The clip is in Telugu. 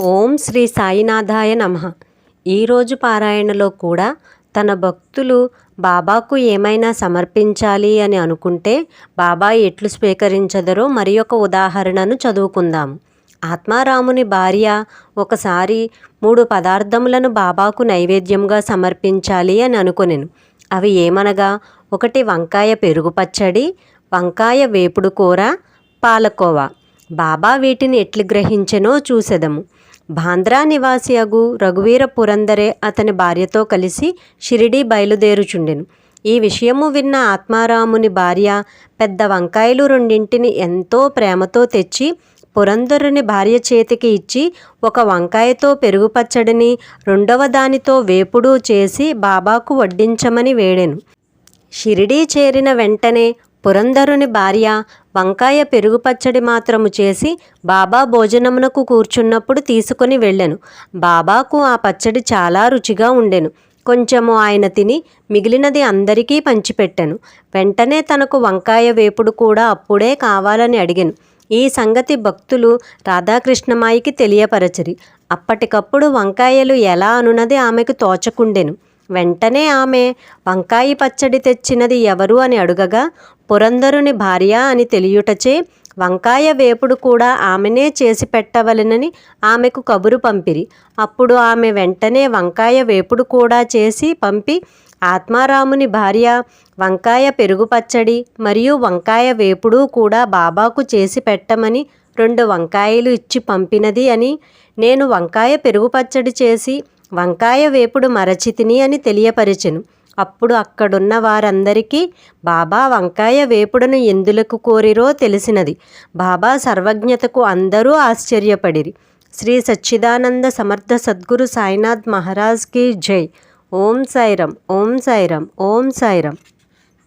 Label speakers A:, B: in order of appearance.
A: ఓం శ్రీ సాయినాథాయ నమ. ఈరోజు పారాయణలో కూడా తన భక్తులు బాబాకు ఏమైనా సమర్పించాలి అని అనుకుంటే బాబా ఎట్లు స్వీకరించదరో మరి ఒక ఉదాహరణను చదువుకుందాం. ఆత్మారాముని భార్య ఒకసారి మూడు పదార్థములను బాబాకు నైవేద్యంగా సమర్పించాలి అని అనుకొనెను. అవి ఏమనగా ఒకటి వంకాయ పెరుగు పచ్చడి వంకాయ వేపుడు కూర పాలకోవా. బాబా వీటిని ఎట్లు గ్రహించెనో చూసెదము. బాంద్రా నివాసి అగు రఘువీర పురందరే అతని భార్యతో కలిసి షిరిడీ బయలుదేరుచుండెను. ఈ విషయము విన్న ఆత్మారాముని భార్య పెద్ద వంకాయలు రెండింటిని ఎంతో ప్రేమతో తెచ్చి పురంధరుని భార్య చేతికి ఇచ్చి ఒక వంకాయతో పెరుగు పచ్చడిని రెండవ దానితో వేపుడు చేసి బాబాకు వడ్డించమని వేడెను. షిరిడీ చేరిన వెంటనే పురంధరుని భార్య వంకాయ పెరుగు పచ్చడి మాత్రము చేసి బాబా భోజనమునకు కూర్చున్నప్పుడు తీసుకొని వెళ్ళెను. బాబాకు ఆ పచ్చడి చాలా రుచిగా ఉండెను. కొంచెము ఆయన తిని మిగిలినది అందరికీ పంచిపెట్టెను. వెంటనే తనకు వంకాయ వేపుడు కూడా అప్పుడే కావాలని అడిగాను. ఈ సంగతి భక్తులు రాధాకృష్ణమాయికి తెలియపరచరి. అప్పటికప్పుడు వంకాయలు ఎలా అనున్నది ఆమెకు తోచకుండెను. వెంటనే ఆమె వంకాయ పచ్చడి తెచ్చినది ఎవరు? అని అడుగగా పురంధరుని భార్య అని తెలియుటచే వంకాయ వేపుడు కూడా ఆమెనే చేసి పెట్టవలెనని ఆమెకు కబురు పంపిరి. అప్పుడు ఆమె వెంటనే వంకాయ వేపుడు కూడా చేసి పంపి ఆత్మారాముని భార్య వంకాయ పెరుగు పచ్చడి మరియు వంకాయ వేపుడు కూడా బాబాకు చేసి పెట్టమని రెండు వంకాయలు ఇచ్చి పంపినది అని నేను వంకాయ పెరుగు పచ్చడి చేసి వంకాయ వేపుడు మరచితిని అని తెలియపరిచెను. అప్పుడు అక్కడున్న వారందరికీ బాబా వంకాయ వేపుడును ఎందులకు కోరిరో తెలిసినది. బాబా సర్వజ్ఞతకు అందరూ ఆశ్చర్యపడిరి. శ్రీ సచ్చిదానంద సమర్థ సద్గురు సాయినాథ్ మహారాజ్ కీ జై. ఓం సాయిరం ఓం సాయిరం ఓం సాయిరం